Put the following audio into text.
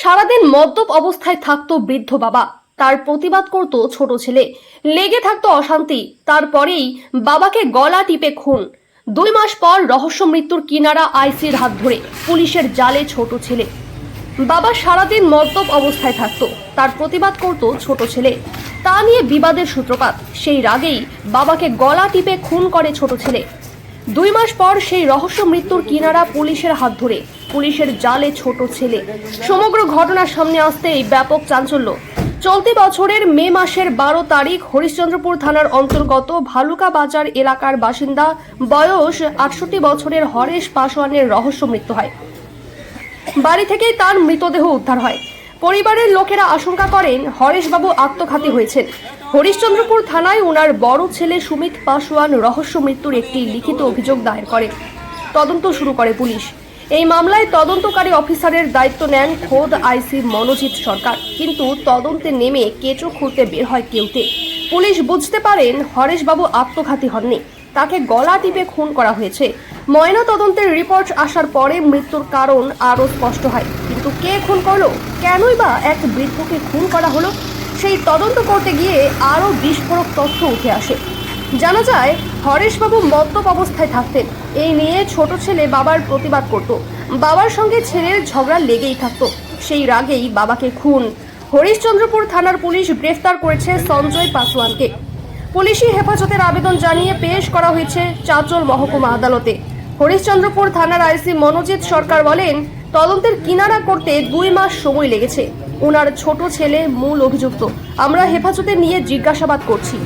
সারাদিন মদ্যপ অবস্থায় থাকতো বৃদ্ধ বাবা। তার প্রতিবাদ করত ছোট ছেলে। লেগে থাকতো অশান্তি। তারপরেই বাবাকে গলা টিপে খুন। দুই মাস পর রহস্য মৃত্যুর কিনারা আইসির হাত ধরে পুলিশের জালে ছোট ছেলে। বাবা সারাদিন মদ্যপ অবস্থায় থাকত। তার প্রতিবাদ করত ছোট ছেলে। তা নিয়ে বিবাদের সূত্রপাত। সেই রাগেই বাবাকে গলা টিপে খুন করে ছোট ছেলে। দুই মাস পর সেই রহস্য মৃত্যুর কিনারা পুলিশের হাত ধরে। পুলিশের জালে ছোট ছেলে। সমগ্র ঘটনার সামনে আসতেই ব্যাপক চাঞ্চল্য। চলতি বছরের মে মাসের বারো তারিখ হরিশ্চন্দ্রপুর থানার অন্তর্গত ভালুকা বাজার এলাকার বাসিন্দা বয়স আটষট্টি বছরের হরেশ পাসওয়ানের রহস্য মৃত্যু হয়। বাড়ি থেকেই তার মৃতদেহ উদ্ধার হয়। পরিবারের লোকেরা আশঙ্কা করেন হরেশবাবু আত্মঘাতী হয়েছেন। হরিশ্চন্দ্রপুর থানায় ওনার বড় ছেলে সুমিত পাসওয়ান রহস্য মৃত্যুর একটি লিখিত অভিযোগ দায়ের করে। তদন্ত শুরু করে পুলিশ। এই মামলায় তদন্তকারী অফিসারের দায়িত্ব নেন খোদ আইসি মনোজিৎ সরকার। কিন্তু তদন্তে নেমে কেঁচো খুঁড়তে বের হয় কেউতে। পুলিশ বুঝতে পারেন হরেশবাবু আত্মঘাতী হননি। তাকে গলা টিপে খুন করা হয়েছে। ময়না তদন্তের রিপোর্ট আসার পরে মৃত্যুর কারণ আরও স্পষ্ট হয়। কিন্তু কে খুন করল? কেনই বা এক বৃদ্ধকে খুন করা হলো? সেই তদন্ত করতে গিয়ে আরও বিস্ফোরক তথ্য উঠে আসে। জানা যায়, হরেশবাবু মদ্যপ অবস্থায় থাকতেন। এই নিয়ে ছোট ছেলে বাবার প্রতিবাদ করত। বাবার সঙ্গে ছেলের ঝগড়া লেগেই থাকত। সেই রাগেই বাবাকে খুন। হরিশ্চন্দ্রপুর থানার পুলিশ গ্রেফতার করেছে সঞ্জয় পাসওয়ানকে পুলিশি হেফাজতের আবেদন জানিয়ে পেশ করা হয়েছে চাঁচল মহকুমা আদালতে। হরিশ্চন্দ্রপুর থানার আইসি মনোজিৎ সরকার বলেন, তদন্তের কিনারা করতে দুই মাস সময় লেগেছে। ওনার ছোট ছেলে মূল অভিযুক্ত। আমরা হেফাজতে নিয়ে জিজ্ঞাসাবাদ করছি।